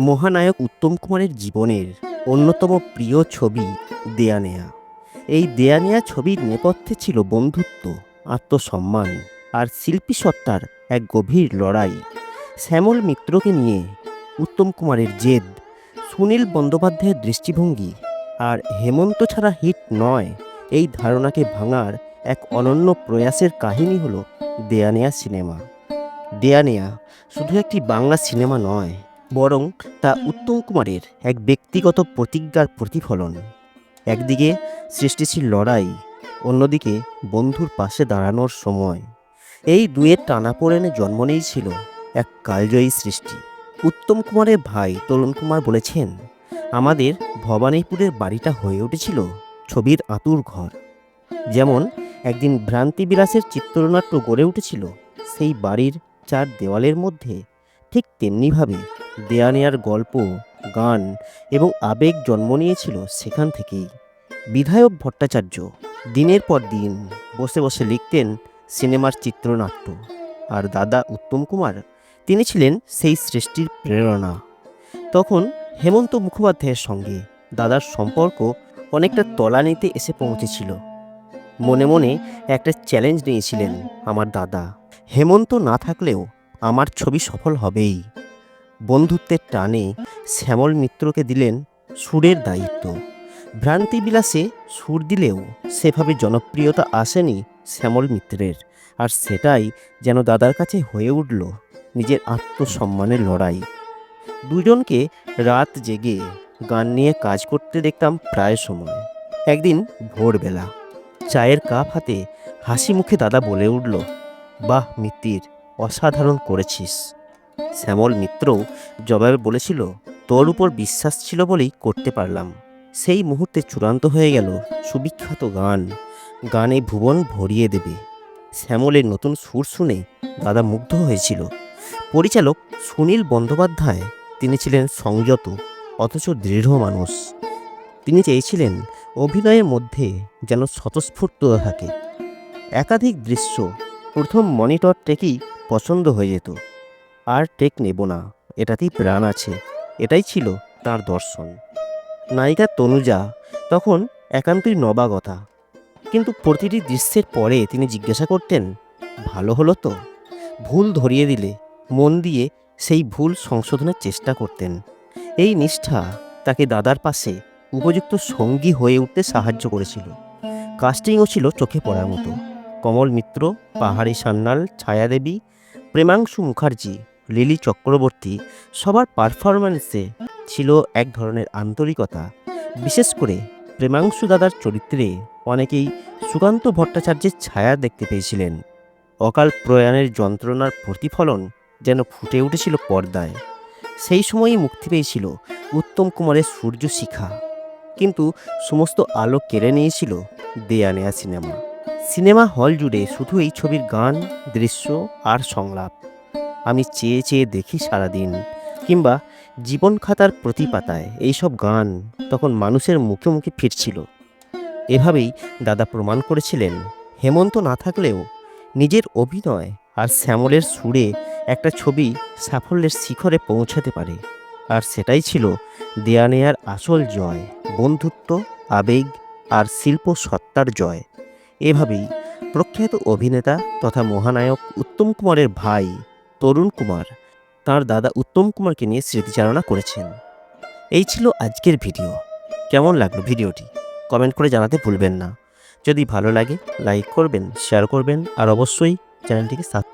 মহানায়ক উত্তম কুমারের জীবনের অন্যতম প্রিয় ছবি দেয়া নেয়া। এই দেয়া নেয়া ছবির নেপথ্যে ছিল বন্ধুত্ব, আত্মসম্মান আর শিল্পী সত্তার এক গভীর লড়াই। শ্যামল মিত্রকে নিয়ে উত্তম কুমারের জেদ, সুনীল বন্দ্যোপাধ্যায়ের দৃষ্টিভঙ্গি আর হেমন্ত ছাড়া হিট নয়, এই ধারণাকে ভাঙার এক অনন্য প্রয়াসের কাহিনী হলো দেয়া নেয়া সিনেমা। দেয়া নেয়া শুধু একটি বাংলা সিনেমা নয় বরং তা উত্তম কুমারের এক ব্যক্তিগত প্রতিজ্ঞার প্রতিফলন। একদিকে সৃষ্টিশীল লড়াই, অন্যদিকে বন্ধুর পাশে দাঁড়ানোর সময়। এই দুয়ের টানাপোড়েনে জন্ম নিয়েছিল এক কালজয়ী সৃষ্টি। উত্তম কুমারের ভাই তরুণ কুমার বলেছেন, আমাদের ভবানীপুরের বাড়িটা হয়ে উঠেছিল ছবির আতুর ঘর। যেমন একদিন ভ্রান্তিবিলাসের চিত্রনাট্য গড়ে উঠেছিল, সেই বাড়ির চার দেওয়ালের মধ্যে ঠিক তেমনিভাবে দেয়া নেয়ার গল্প, গান এবং আবেগ জন্ম নিয়েছিল সেখান থেকেই। বিধায়ক ভট্টাচার্য দিনের পর দিন বসে বসে লিখতেন সিনেমার চিত্রনাট্য। আর দাদা উত্তম কুমার, তিনি ছিলেন সেই সৃষ্টির প্রেরণা। তখন হেমন্ত মুখোপাধ্যায়ের সঙ্গে দাদার সম্পর্ক অনেকটা তলানিতে এসে পৌঁছেছিল। মনে মনে একটা চ্যালেঞ্জ নিয়েছিলেন আমার দাদা। হেমন্ত না থাকলেও আমার ছবি সফল হবেই। বন্ধুত্বের টানে শ্যামল মিত্রকে দিলেন সুরের দায়িত্ব। ভ্রান্তি বিলাসে সুর দিলেও সেভাবে জনপ্রিয়তা আসেনি শ্যামল মিত্রের। আর সেটাই যেন দাদার কাছে হয়ে উঠল নিজের আত্মসম্মানের লড়াই। দুজনকে রাত জেগে গান নিয়ে কাজ করতে দেখতাম প্রায় সময়। একদিন ভোরবেলা চায়ের কাপ হাতে হাসি মুখে দাদা বলে উঠল, বাহ মিত্তির, অসাধারণ করেছিস। শ্যামল মিত্রও জবাবে বলেছিল, তোর উপর বিশ্বাস ছিল বলেই করতে পারলাম। সেই মুহূর্তে চূড়ান্ত হয়ে গেল সুবিখ্যাত গান। গানে ভুবন ভরিয়ে দেবে। শ্যামলের নতুন সুর শুনে দাদা মুগ্ধ হয়েছিল। পরিচালক সুনীল বন্দ্যোপাধ্যায়, তিনি ছিলেন সংযত, অথচ দৃঢ় মানুষ। তিনি চেয়েছিলেন অভিনয়ের মধ্যে যেন স্বতঃস্ফূর্ত থাকে। একাধিক দৃশ্য প্রথম মনিটর টেকেই পছন্দ হয়ে যেত। আর টেক নেব না, এটাতেই প্রাণ আছে। এটাই ছিল তার দর্শন। নায়িকা তনুজা তখন একান্তই নবাগতা। কিন্তু প্রতিটি দৃশ্যের পরে তিনি জিজ্ঞাসা করতেন, ভালো হলো তো? ভুল ধরিয়ে দিলে, মন দিয়ে সেই ভুল সংশোধনের চেষ্টা করতেন। এই নিষ্ঠা তাকে দাদার পাশে উপযুক্ত সঙ্গী হয়ে উঠতে সাহায্য করেছিল। কাস্টিংও ছিল চোখে পড়ার মতো। কমল মিত্র, পাহাড়ি সান্যাল, ছায়াদেবী, প্রেমাংশু মুখার্জি লিলি চক্রবর্তী সবার পারফরম্যান্সে ছিল এক ধরনের আন্তরিকতা। বিশেষ করে প্রেমাংশু দাদার চরিত্রে অনেকেই সুকান্ত ভট্টাচার্যের ছায়া দেখতে পেয়েছিলেন। অকাল প্রয়াণের যন্ত্রণার প্রতিফলন যেন ফুটে উঠেছিল পর্দায়। সেই সময়ই মুক্তি পেয়েছিল উত্তম কুমারের সূর্য শিখা। কিন্তু সমস্ত আলো কেড়ে নিয়েছিল দেয়া নেয়া সিনেমা। সিনেমা হল জুড়ে শুধু এই ছবির গান, দৃশ্য আর সংলাপ। আমি চেয়ে চেয়ে দেখি সারাদিন। কিংবা জীবন খাতার প্রতি পাতায় এইসব গান তখন মানুষের মুখে মুখে ফিরছিল। এভাবেই দাদা প্রমাণ করেছিলেন, হেমন্ত না থাকলেও নিজের অভিনয় আর শ্যামলের সুরে একটা ছবি সাফল্যের শিখরে পৌঁছাতে পারে। আর সেটাই ছিল দেয়া নেয়ার আসল জয়, বন্ধুত্ব, আবেগ আর শিল্প সত্তার জয়। এভাবেই প্রখ্যাত অভিনেতা তথা মহানায়ক উত্তম কুমারের ভাই তরুণ কুমার তার দাদা উত্তম কুমারকে নিয়ে স্মৃতিচারণা করেছেন। এই ছিল আজকের ভিডিও। কেমন লাগল ভিডিওটি? কমেন্ট করে জানাতে ভুলবেন না। যদি ভালো লাগে, লাইক করবেন শেয়ার করবেন, আর অবশ্যই চ্যানেলটিকে সাবস্ক্রাইব